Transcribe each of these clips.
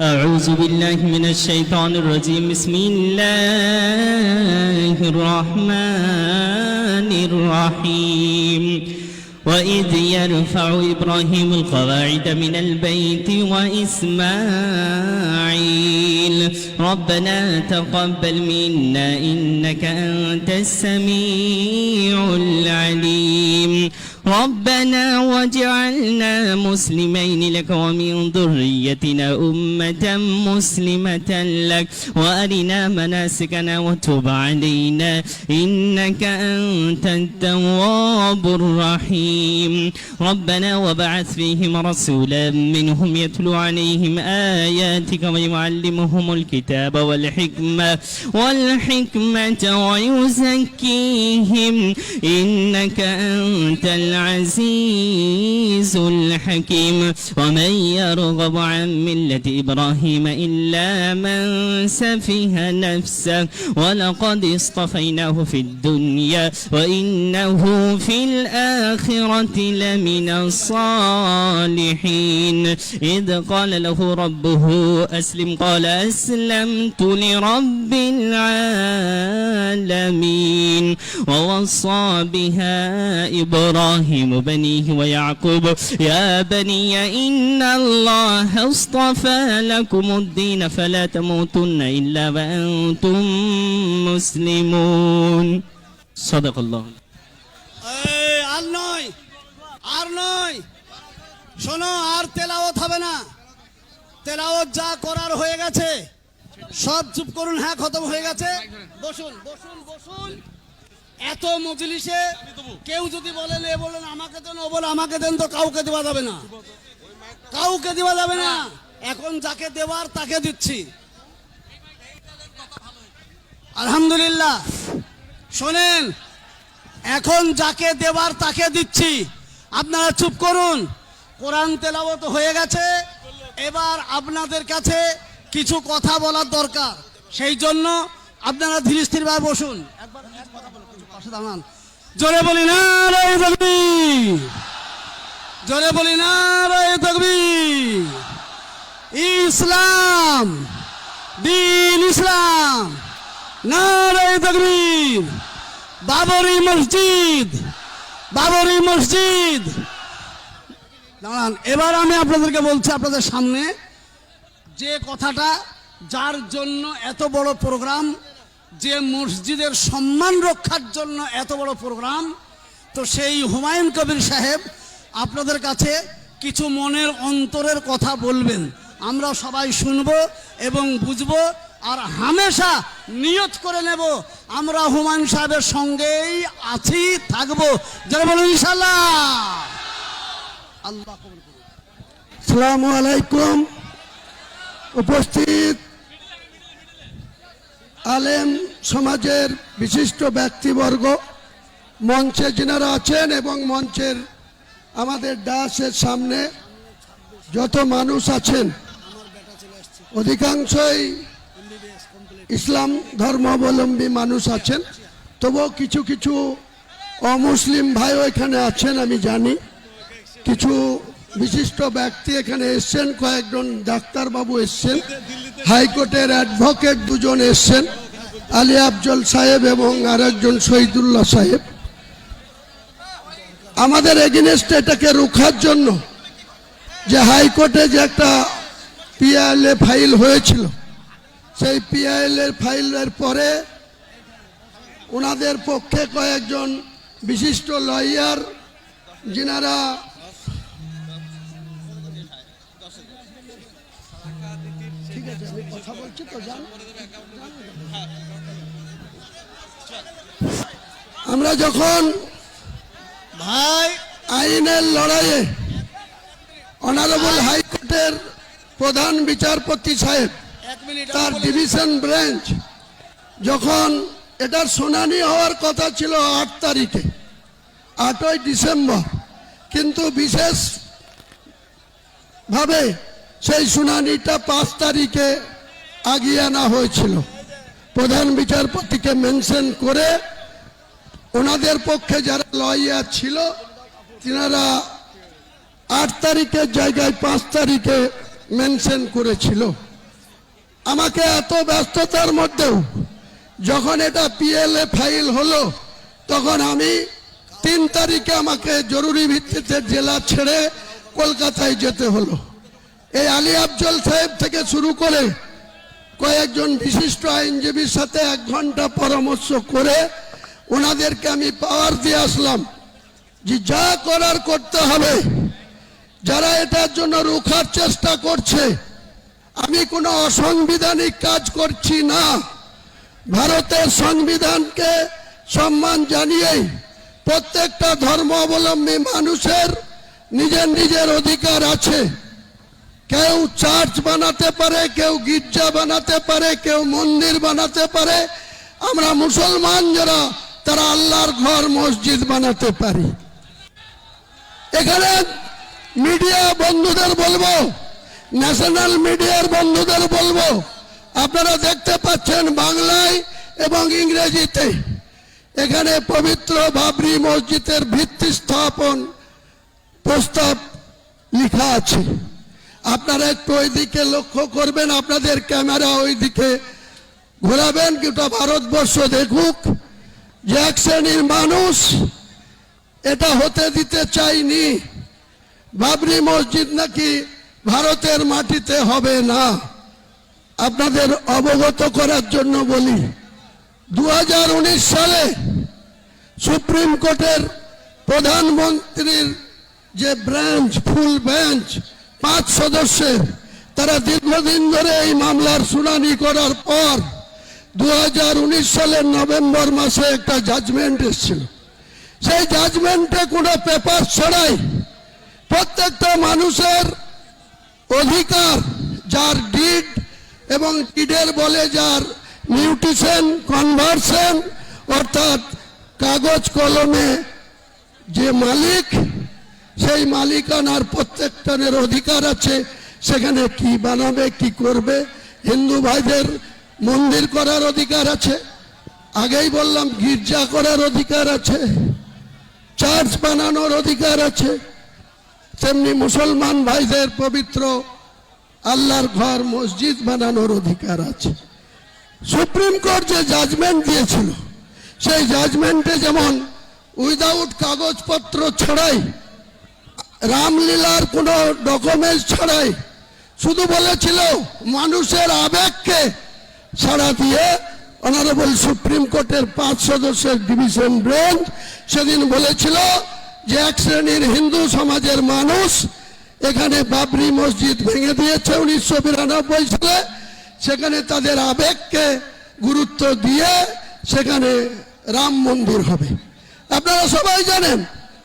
أعوذ بالله من الشيطان الرجيم. بسم الله الرحمن الرحيم. وإذ يرفع إبراهيم القواعد من البيت وإسماعيل. ربنا تقبل منا إنك أنت السميع العليم. ربنا واجعلنا مسلمين لك ومن ذريتنا أمة مسلمة لك وأرنا مناسكنا وتب علينا إنك أنت التواب الرحيم. ربنا وبعث فيهم رسولا منهم يتلو عليهم آياتك ويعلمهم الكتاب والحكمة والحكمة ويزكيهم. إنك أنت العزيز الحكيم. ومن يرغب عن ملة إبراهيم إلا من سفه نفسه. ولقد اصطفيناه في الدنيا وإنه في الآخرة لمن الصالحين. إذ قال له ربه أسلم قال أسلمت لرب العالمين. ووصى بها إبراهيم بنيه ويعقوب يا بني إن الله اصطفى لكم الدين فلا تموتن إلا وأنتم مسلمون صدق الله এই, আর নয় আর নয় শোনো আর তেলাওয়াত হবে না তেলাওয়াত যা করার হয়ে গেছে সব চুপ করুন হ্যাঁ খতম হয়ে গেছে বসুন বসুন বসুন এত মজলিসে কেউ যদি বলেন এ বলেন আমাকে দেন ও বলে আমাকে দেন তো কাউকে দেওয়া যাবে না। কাউকে দেওয়া যাবে না। এখন যাকে দেওয়ার তাকে দিচ্ছি। আলহামদুলিল্লাহ। শোনেন এখন যাকে দেবার তাকে দিচ্ছি। আপনারা চুপ করুন। কোরআন তেলাবত হয়ে গেছে। এবার আপনাদের কাছে কিছু কথা বলার দরকার। সেই জন্য আপনারা ধীরে স্থিরভাবে বসুন। একবার এক কথা দাঁড়ান। জোরে বলি না রে জোরে বলি না রে তকবীর। ইসলাম, দিন ইসলাম, না রে তকবীর। বাবরি মসজিদ বাবরি মসজিদ। দাঁড়ান, এবার আমি আপনাদেরকে বলছি, আপনাদের সামনে যে কথাটা যার জন্য এত বড় প্রোগ্রাম, যে মসজিদের সম্মান রক্ষার জন্য এত বড় প্রোগ্রাম, তো সেই হুমায়ুন কবির সাহেব আপনাদের কাছে কিছু মনের অন্তরের কথা বলবেন। আমরা সবাই শুনব এবং বুঝব আর হামেশা নিয়ত করে নেব, আমরা হুমায়ুন সাহেবের সঙ্গেই আছি, থাকব। যারা বলুন ইনশাল্লাহ আল্লাহ কবুল করুন। সালামু আলাইকুম। উপস্থিত আলেম সমাজের বিশিষ্ট ব্যক্তিবর্গ, মঞ্চে যিনারা আছেন এবং মঞ্চের আমাদের ডাসের সামনে যত মানুষ আছেন, অধিকাংশই ইসলাম ধর্মাবলম্বী মানুষ আছেন। তবুও কিছু কিছু অমুসলিম ভাইও এখানে আছেন, আমি জানি। কিছু বিশিষ্ট ব্যক্তি এখানে এসছেন, কয়েকজন ডাক্তারবাবু এসছেন। হাইকোর্টের অ্যাডভোকেট দুজন এসছেন, আলী আফজল সাহেব এবং আরেকজন শহীদুল্লাহ সাহেব। আমাদের এগেনস্ট এটাকে রুখার জন্য যে হাইকোর্টে যে একটা পিআইএলএ ফাইল হয়েছিল, সেই পিআইএল ফাইলের পরে ওনাদের পক্ষে কয়েকজন বিশিষ্ট লয়ার, যিনারা বলছি তো জান? আমরা যখন ভাই। আইনের লড়াইয়ে অনারেবল হাইকোর্টের প্রধান বিচারপতি সাহেব তার ডিভিশন ব্রাঞ্চ যখন এটার শুনানি হওয়ার কথা ছিল আট তারিখে আটই ডিসেম্বর কিন্তু বিশেষ ভাবে সেই শুনানিটা পাঁচ তারিখে আগিয়ে আনা হয়েছিল। প্রধান বিচারপতিকে মেনশন করে ওনাদের পক্ষে যারা লয়ার ছিল, তিনারা আট তারিখের জায়গায় পাঁচ তারিখে মেনশন করেছিল। আমাকে এত ব্যস্ততার মধ্যেও যখন এটা পিএলএ ফাইল হলো, তখন আমি তিন তারিখে আমাকে জরুরি ভিত্তিতে জেলা ছেড়ে কলকাতায় যেতে হলো। এই আলী আফজল সাহেব থেকে শুরু করে কয়েকজন বিশিষ্ট আইনজীবীর সাথে এক ঘণ্টা পরামর্শ করে ওনাদেরকে আমি পাওয়ার দিয়ে আসলাম যে যা করার করতে হবে। যারা এটার জন্য রুখার চেষ্টা করছে, আমি কোনো অসাংবিধানিক কাজ করছি না। ভারতের সংবিধানকে সম্মান জানিয়েই প্রত্যেকটা ধর্মাবলম্বী মানুষের নিজের নিজের অধিকার আছে। কেউ চার্চ বানাতে পারে, কেউ গির্জা বানাতে পারে, কেউ মন্দির বানাতে পারে। আমরা মুসলমান যারা, তারা আল্লাহর ঘর মসজিদ বানাতে পারি। এখানে মিডিয়া বন্ধুদের বলব, ন্যাশনাল মিডিয়ার বন্ধুদের বলব, আপনারা দেখতে পাচ্ছেন বাংলায় এবং ইংরেজিতে। এখানে পবিত্র বাবরি মসজিদের ভিত্তি স্থাপন প্রস্তাব লেখা আছে। আপনারা একটু ওই দিকে লক্ষ্য করবেন, আপনাদের ক্যামেরা ওই দিকে ঘোরাবেন, গোটা ভারতবর্ষ দেখুক যে এক শ্রেণির মানুষ এটা হতে দিতে চাইনি। বাবরি মসজিদ নাকি ভারতের মাটিতে হবে না? আপনাদের অবগত করার জন্য বলি দু হাজার উনিশ সালে সুপ্রিম কোর্টের প্রধানমন্ত্রীর যে ব্রাঞ্চ, ফুল বেঞ্চ পাঁচ সদস্যের, তারা দীর্ঘদিন ধরে এই মামলার শুনানি করার পর দু হাজার উনিশ সালের নভেম্বর মাসে একটা জাজমেন্ট এসেছিল। সেই জাজমেন্টে কোনো পেপার ছড়াই প্রত্যেকটা মানুষের অধিকার, যার ডিড এবং ডিডের বলে যার নিউট্রিশন কনভার্সন অর্থাৎ কাগজ কলমে যে মালিক সেই মালিকানার প্রত্যেকটানের অধিকার আছে। সেখানে কি বানাবে, কি করবে, হিন্দু ভাইদের মন্দির করার অধিকার আছে। আগেই বললাম, গির্জা করার অধিকার আছে। চার্চ বানানোর অধিকার আছে। তেমনি মুসলমান ভাইদের পবিত্র আল্লাহর ঘর, মসজিদ বানানোর অধিকার আছে। সুপ্রিম কোর্ট যে জাজমেন্ট দিয়েছিল, সেই জাজমেন্টে যেমন উইদাউট কাগজপত্র ছাড়াই রামলীলার কোনো ডকুমেন্টস ছাড়াই শুধু বলেছিল মানুষের আবেগকে ছাড়া দিয়ে অনারেবল সুপ্রিম কোর্টের পাঁচ সদস্যের ডিভিশন বেঞ্চ সেদিন বলেছিল যে এক শ্রেণির হিন্দু সমাজের মানুষ এখানে বাবরি মসজিদ ভেঙে দিয়েছে উনিশশো বিরানব্বই সালে। সেখানে তাদের আবেগকে গুরুত্ব দিয়ে সেখানে রাম মন্দির হবে। আপনারা সবাই জানেন,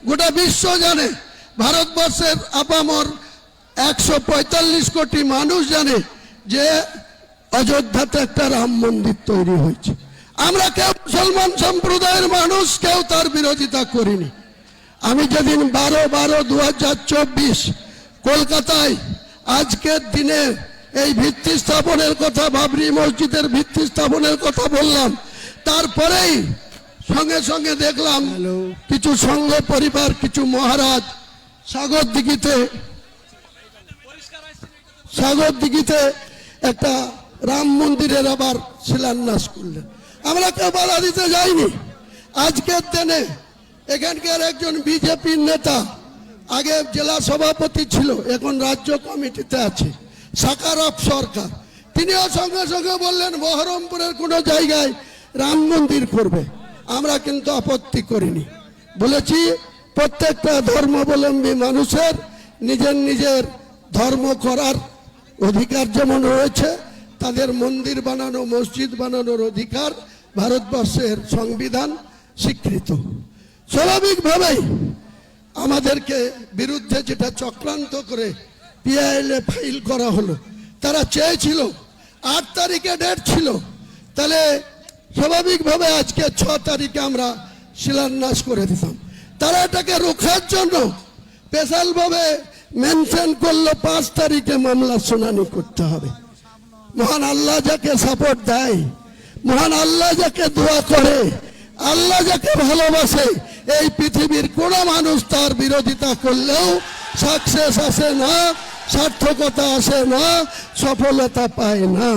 গোটা বিশ্ব জানে ভারতবর্ষের আপামর একশো পঁয়তাল্লিশ কোটি মানুষ জানে যে অযোধ্যাতে একটা রাম মন্দির তৈরি হয়েছে। আমরা কেউ মুসলমান সম্প্রদায়ের মানুষ কেউ তার বিরোধিতা করিনি। আমি যেদিন বারো বারো দু হাজার চব্বিশ কলকাতায় আজকের দিনে এই ভিত্তি স্থাপনের কথা বাবরি মসজিদের ভিত্তি স্থাপনের কথা বললাম তারপরেই সঙ্গে সঙ্গে দেখলাম কিছু সংঘ পরিবার কিছু মহারাজ সাগর দিঘিতে সাগর দিঘিতে একটা রাম মন্দিরের আবার শিলান্যাস করলেন। আমরা কেউ বাধা দিতে যাইনি। আজকের দিনে এখানকার একজন বিজেপির নেতা, আগে জেলা সভাপতি ছিল, এখন রাজ্য কমিটিতে আছে সাকারপ সরকার। তিনিও সঙ্গে সঙ্গে বললেন, বহরমপুরের কোনো জায়গায় রাম মন্দির করবে। আমরা কিন্তু আপত্তি করিনি। বলেছি প্রত্যেকটা ধর্মাবলম্বী মানুষের নিজের নিজের ধর্ম করার অধিকার যেমন রয়েছে, তাদের মন্দির বানানো, মসজিদ বানানোর অধিকার ভারতবর্ষের সংবিধান স্বীকৃত। স্বাভাবিকভাবেই আমাদেরকে বিরুদ্ধে যেটা চক্রান্ত করে পিআইএলএ ফাইল করা হলো, তারা চেয়েছিল, আট তারিখে ডেট ছিল, তাহলে স্বাভাবিকভাবে আজকে ছ তারিখে আমরা শিলান্যাস করে দিতাম। তারা এটাকে রোখার জন্য স্পেশালভাবে মেনশন করল, পাঁচ তারিখে মামলা শুনানি করতে হবে। মহান আল্লাহ যাকে সাপোর্ট দেয়, মহান আল্লাহ যাকে দোয়া করে, আল্লাহ যাকে ভালোবাসে, এই পৃথিবীর কোনো মানুষ তার বিরোধিতা করলেও সাকসেস আসে না, সার্থকতা আসে না, সফলতা পায় না।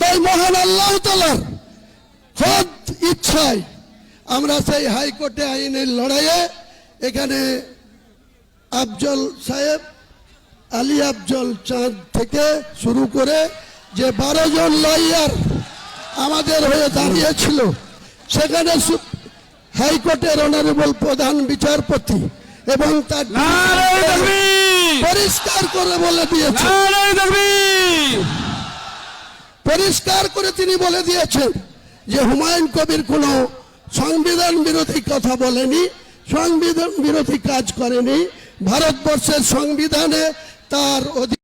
তাই মহান আল্লাহ তালার খোদ ইচ্ছায় আমরা সেই হাইকোর্টে আইনের লড়াইয়ে এখানে আফজল সাহেব আলী আফজল চাঁদ থেকে শুরু করে যে বারো জন লয়ার আমাদের হয়ে দাঁড়িয়েছিল সেখানে হাইকোর্টের অনারেবল প্রধান বিচারপতি এবং তার পরিষ্কার করে বলে দিয়েছে। পরিষ্কার করে তিনি বলে দিয়েছেন যে হুমায়ুন কবির কোনো সংবিধান বিরোধী কথা বলেনি সংবিধান বিরোধী কাজ করেনি। ভারতবর্ষের সংবিধানে তার অধিকার